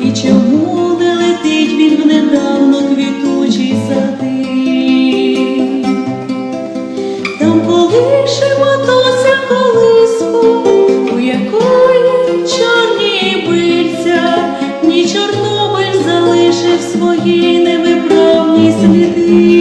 І чому не летить він в недавно квітучі сади? Там полише мотося колиску, у якої чорні бильця, ні Чорнобиль залишив свої невиправні сліди.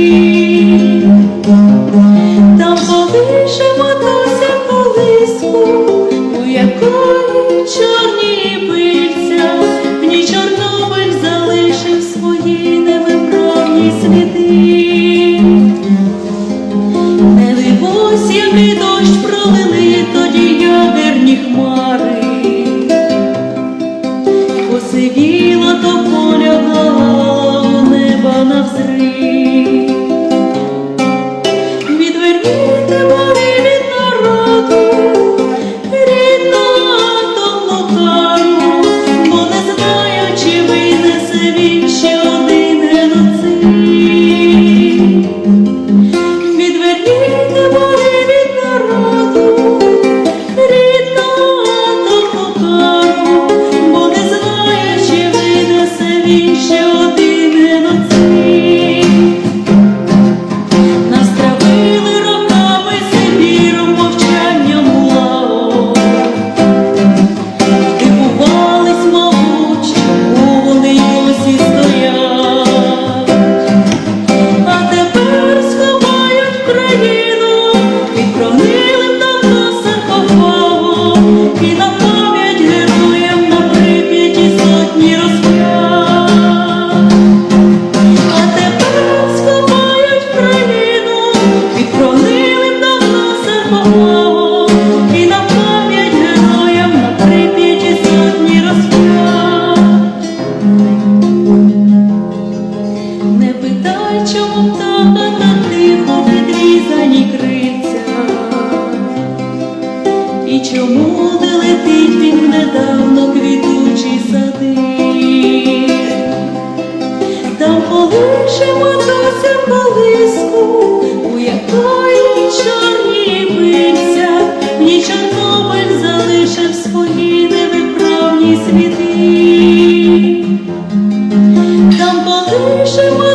обрізані нікриця. І чому не летить він недавно квітучі сади, там полишимо досі палиску, у якої чорні биться, ні Чорнобиль залишив свої невиправні світи, там полишимо.